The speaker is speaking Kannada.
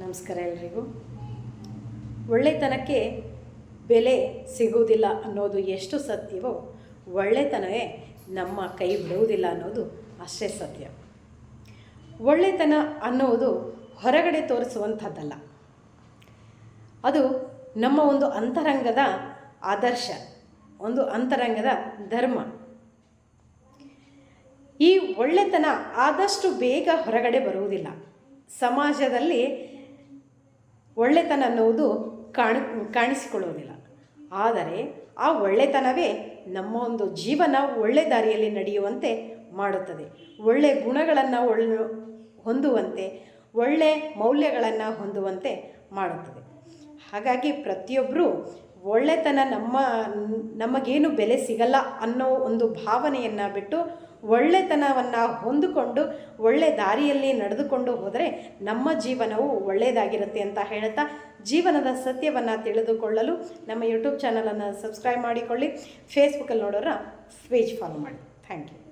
ನಮಸ್ಕಾರ ಎಲ್ರಿಗೂ. ಒಳ್ಳೆತನಕ್ಕೆ ಬೆಲೆ ಸಿಗುವುದಿಲ್ಲ ಅನ್ನೋದು ಎಷ್ಟು ಸತ್ಯವೋ ಒಳ್ಳೆತನವೇ ನಮ್ಮ ಕೈ ಬಿಡುವುದಿಲ್ಲ ಅನ್ನೋದು ಅಷ್ಟೇ ಸತ್ಯ. ಒಳ್ಳೆತನ ಅನ್ನುವುದು ಹೊರಗಡೆ ತೋರಿಸುವಂಥದ್ದಲ್ಲ. ಅದು ನಮ್ಮ ಒಂದು ಅಂತರಂಗದ ಆದರ್ಶ, ಒಂದು ಅಂತರಂಗದ ಧರ್ಮ. ಈ ಒಳ್ಳೆತನ ಆದಷ್ಟು ಬೇಗ ಹೊರಗಡೆ ಬರುವುದಿಲ್ಲ. ಸಮಾಜದಲ್ಲಿ ಒಳ್ಳೆತನ ಅನ್ನುವುದು ಕಾಣಿ, ಕಾಣಿಸಿಕೊಳ್ಳುವುದಿಲ್ಲ. ಆದರೆ ಆ ಒಳ್ಳೆತನವೇ ನಮ್ಮ ಒಂದು ಜೀವನ ಒಳ್ಳೆ ದಾರಿಯಲ್ಲಿ ನಡೆಯುವಂತೆ ಮಾಡುತ್ತದೆ. ಒಳ್ಳೆಯ ಗುಣಗಳನ್ನು ಒಳ್ಳೆ ಹೊಂದುವಂತೆ, ಒಳ್ಳೆ ಮೌಲ್ಯಗಳನ್ನು ಹೊಂದುವಂತೆ ಮಾಡುತ್ತದೆ. ಹಾಗಾಗಿ ಪ್ರತಿಯೊಬ್ಬರೂ ಒಳ್ಳೆತನ ನಮ್ಮ, ನಮಗೇನು ಬೆಲೆ ಸಿಗಲ್ಲ ಅನ್ನೋ ಒಂದು ಭಾವನೆಯನ್ನು ಬಿಟ್ಟು ಒಳ್ಳೆತನವನ್ನು ಹೊಂದಿಕೊಂಡು ಒಳ್ಳೆ ದಾರಿಯಲ್ಲಿ ನಡೆದುಕೊಂಡು ಹೋದರೆ ನಮ್ಮ ಜೀವನವು ಒಳ್ಳೆಯದಾಗಿರುತ್ತೆ ಅಂತ ಹೇಳ್ತಾ ಜೀವನದ ಸತ್ಯವನ್ನು ತಿಳಿದುಕೊಳ್ಳಲು ನಮ್ಮ ಯೂಟ್ಯೂಬ್ ಚಾನಲನ್ನು ಸಬ್ಸ್ಕ್ರೈಬ್ ಮಾಡಿಕೊಳ್ಳಿ. ಫೇಸ್ಬುಕ್ಕಲ್ಲಿ ನೋಡೋರ ಪೇಜ್ ಫಾಲೋ ಮಾಡಿ. Thank you